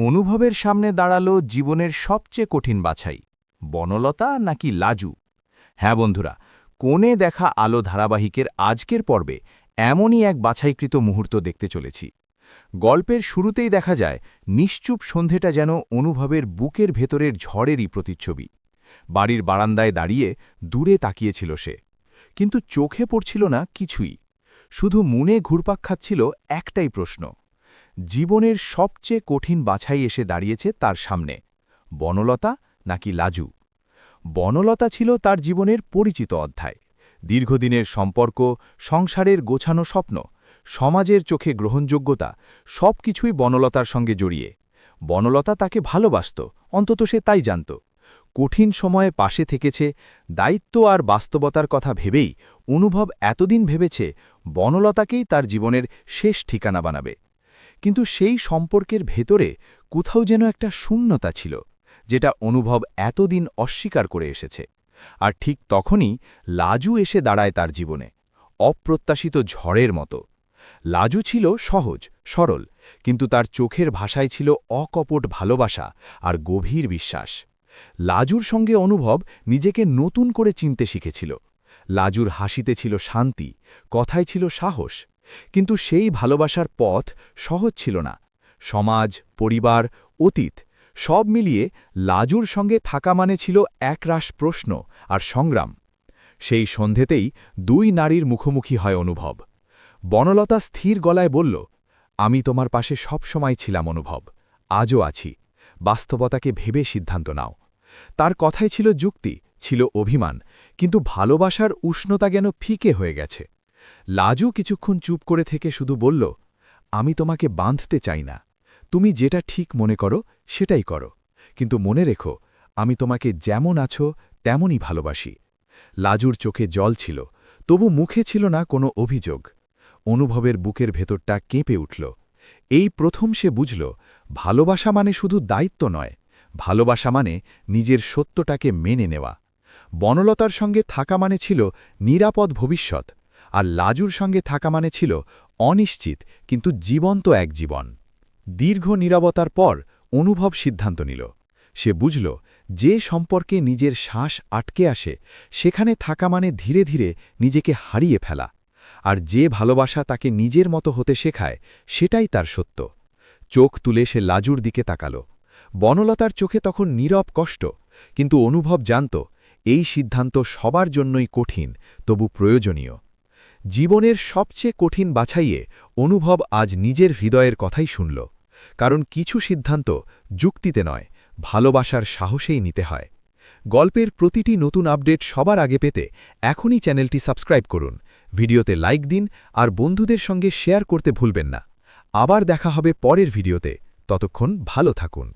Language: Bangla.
অনুভবের সামনে দাঁড়াল জীবনের সবচেয়ে কঠিন বাছাই, বনলতা নাকি লাজু? হ্যাঁ বন্ধুরা, কোণে দেখা আলো ধারাবাহিকের আজকের পর্বে এমনই এক বাছাইকৃত মুহূর্ত দেখতে চলেছি। গল্পের শুরুতেই দেখা যায়, নিশ্চুপ সন্ধেটা যেন অনুভবের বুকের ভেতরের ঝড়েরই প্রতিচ্ছবি। বাড়ির বারান্দায় দাঁড়িয়ে দূরে তাকিয়েছিল সে। কিন্তু চোখে পড়ছিল না কিছুই। শুধু মনে ঘুরপাক খাচ্ছিল একটাই প্রশ্ন জীবনের সবচেয়ে কঠিন বাছাই এসে দাঁড়িয়েছে তার সামনে, বনলতা নাকি লাজু? বনলতা ছিল তার জীবনের পরিচিত অধ্যায়। দীর্ঘদিনের সম্পর্ক, সংসারের গোছানো স্বপ্ন, সমাজের চোখে গ্রহণযোগ্যতা সব কিছুই বনলতার সঙ্গে জড়িয়ে। বনলতা তাকে ভালোবাসত, অন্তত সে তাই জানত। কঠিন সময়ে পাশে থেকেছে, দায়িত্ব আর বাস্তবতার কথা ভেবেই, অনুভব এতদিন ভেবেছে, বনলতাকেই তার জীবনের শেষ ঠিকানা বানাবে। কিন্তু সেই সম্পর্কের ভেতরে কোথাও যেন একটা শূন্যতা ছিল, যেটা অনুভব এতদিন অস্বীকার করে এসেছে। আর ঠিক তখনই লাজু এসে দাঁড়ায় তার জীবনে, অপ্রত্যাশিত ঝড়ের মতো। লাজু ছিল সহজ, সরল, কিন্তু তার চোখের ভাষায় ছিল অকপট ভালোবাসা আর গভীর বিশ্বাস। লাজুর সঙ্গে অনুভব নিজেকে নতুন করে চিনতে শিখেছিল। লাজুর হাসিতে ছিল শান্তি, কথায় ছিল সাহস কিন্তু সেই ভালোবাসার পথ সহজ ছিল না। সমাজ, পরিবার, অতীত, সব মিলিয়ে লাজুর সঙ্গে থাকা মানে ছিল একরাশ প্রশ্ন আর সংগ্রাম। সেই সন্ধেতেই দুই নারীর মুখোমুখি হয় অনুভব। বনলতা স্থির গলায় বলল, আমি তোমার পাশে সবসময় ছিলাম অনুভব, আজও আছি। বাস্তবতাকে ভেবে সিদ্ধান্ত নাও। তার কথায় ছিল যুক্তি, ছিল অভিমান, কিন্তু ভালোবাসার উষ্ণতা যেন ফিকে হয়ে গেছে। লাজু কিছুক্ষণ চুপ করে থেকে শুধু বলল, আমি তোমাকে বাঁধতে চাই না। তুমি যেটা ঠিক মনে করো, সেটাই করো। কিন্তু মনে রেখো, আমি তোমাকে যেমন আছো, তেমনই ভালোবাসি। লাজুর চোখে জল ছিল, তবু মুখে ছিল না কোনো অভিযোগ। অনুভবের বুকের ভেতরটা কেঁপে উঠল। এই প্রথম সে বুঝল, ভালোবাসা মানে শুধু দায়িত্ব নয়, ভালোবাসা মানে নিজের সত্যটাকে মেনে নেওয়া। বনলতার সঙ্গে থাকা মানে ছিল নিরাপদ ভবিষ্যৎ। আর লাজুর সঙ্গে থাকা মানে ছিল অনিশ্চিত কিন্তু জীবন্ত এক জীবন। দীর্ঘ নিরবতার পর অনুভব সিদ্ধান্ত নিল। সে বুঝল, যে সম্পর্কে নিজের শ্বাস আটকে আসে, সেখানে থাকা মানে ধীরে ধীরে নিজেকে হারিয়ে ফেলা। আর যে ভালোবাসা তাকে নিজের মতো হতে শেখায়, সেটাই তার সত্য। চোখ তুলে সে লাজুর দিকে তাকাল। বনলতার চোখে তখন নীরব কষ্ট, কিন্তু অনুভব জানত, এই সিদ্ধান্ত সবার জন্যই কঠিন, তবু প্রয়োজনীয়। জীবনের সবচেয়ে কঠিন বাছাইয়ে অনুভব আজ নিজের হৃদয়ের কথাই শুনল, কারণ কিছু সিদ্ধান্ত যুক্তিতে নয়, ভালোবাসার সাহসেই নিতে হয়। গল্পের প্রতিটি নতুন আপডেট সবার আগে পেতে এখনই চ্যানেলটি সাবস্ক্রাইব করুন, ভিডিওতে লাইক দিন আর বন্ধুদের সঙ্গে শেয়ার করতে ভুলবেন না। আবার দেখা হবে পরের ভিডিওতে, ততক্ষণ ভালো থাকুন।